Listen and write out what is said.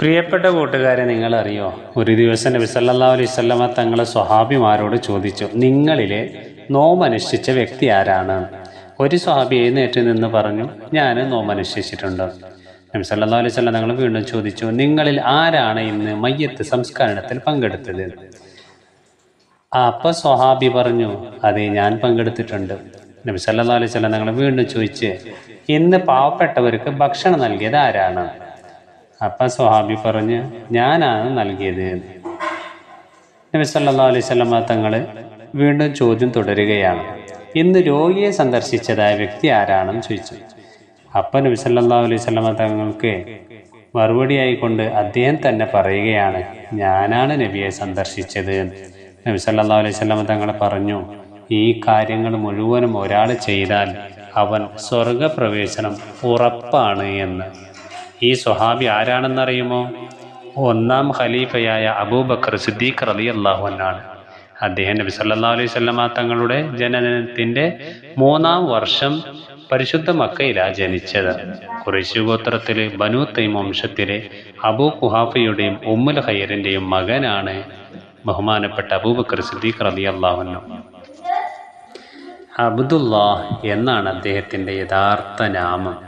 പ്രിയപ്പെട്ട കൂട്ടുകാരെ നിങ്ങളറിയോ? ഒരു ദിവസം നബി സല്ലല്ലാഹു അലൈഹി വസല്ലമ തങ്ങളെ സ്വഹാബിമാരോട് ചോദിച്ചു നിങ്ങളിലെ നോമനുഷ്ഠിച്ച വ്യക്തി ആരാണ്? ഒരു സ്വഹാബി എഴുന്നേറ്റ് നിന്ന് പറഞ്ഞു ഞാൻ നോമനുഷ്ഠിച്ചിട്ടുണ്ട്. നബി സല്ലല്ലാഹു അലൈഹി വസല്ലമ തങ്ങൾ വീണ്ടും ചോദിച്ചു നിങ്ങളിൽ ആരാണ് ഇന്ന് മയ്യത്ത് സംസ്കരണത്തിൽ പങ്കെടുത്തത്? അപ്പൊ സ്വഹാബി പറഞ്ഞു അതെ ഞാൻ പങ്കെടുത്തിട്ടുണ്ട്. നബി സല്ലല്ലാഹു അലൈഹി വസല്ലമ തങ്ങൾ വീണ്ടും ചോദിച്ച് ഇന്ന് പാവപ്പെട്ടവർക്ക് ഭക്ഷണം നൽകിയത് ആരാണ്? അപ്പൊ സ്വഹാബി പറഞ്ഞ് ഞാനാണ് നൽകിയത്. നബി സല്ലല്ലാഹു അലൈഹി തങ്ങൾ വീണ്ടും ചോദ്യം തുടരുകയാണ്. ഇന്ന് രോഗിയെ സന്ദർശിച്ചതായ വ്യക്തി ആരാണെന്ന് ചോദിച്ചു. അപ്പൊ നബി അലൈഹി മറുപടി തങ്ങൾക്ക് മറുപടിയായിക്കൊണ്ട് അദ്ദേഹം തന്നെ പറയുകയാണ് ഞാനാണ് നബിയെ സന്ദർശിച്ചത്. നബി സല്ലല്ലാഹു അലൈഹി തങ്ങളെ പറഞ്ഞു ഈ കാര്യങ്ങൾ മുഴുവനും ഒരാൾ ചെയ്താൽ അവൻ സ്വർഗപ്രവേശനം ഉറപ്പാണ് എന്ന്. ഈ സ്വഹാബി ആരാണെന്നറിയുമോ? ഒന്നാം ഖലീഫയായ അബൂബക്കർ സിദ്ദീഖ് റലി അള്ളാഹുവിനാണ് അദ്ദേഹം നബി സല്ലാ അലൈഹി വസല്ലമ തങ്ങളുടെ ജനനത്തിന്റെ മൂന്നാം വർഷം പരിശുദ്ധ മക്കയിലാണ് ജനിച്ചത്. കുറേശ്ശി ഗോത്രത്തിലെ ബനു തൈം വംശത്തിലെ അബൂ കുഹാഫയുടെയും ഉമ്മുൽ ഹയ്യറിന്റെയും മകനാണ് ബഹുമാനപ്പെട്ട അബൂബക്കർ സിദ്ദീഖ് റലി അള്ളാഹുനു അബ്ദുല്ലാ എന്നാണ് അദ്ദേഹത്തിന്റെ യഥാർത്ഥ നാമം.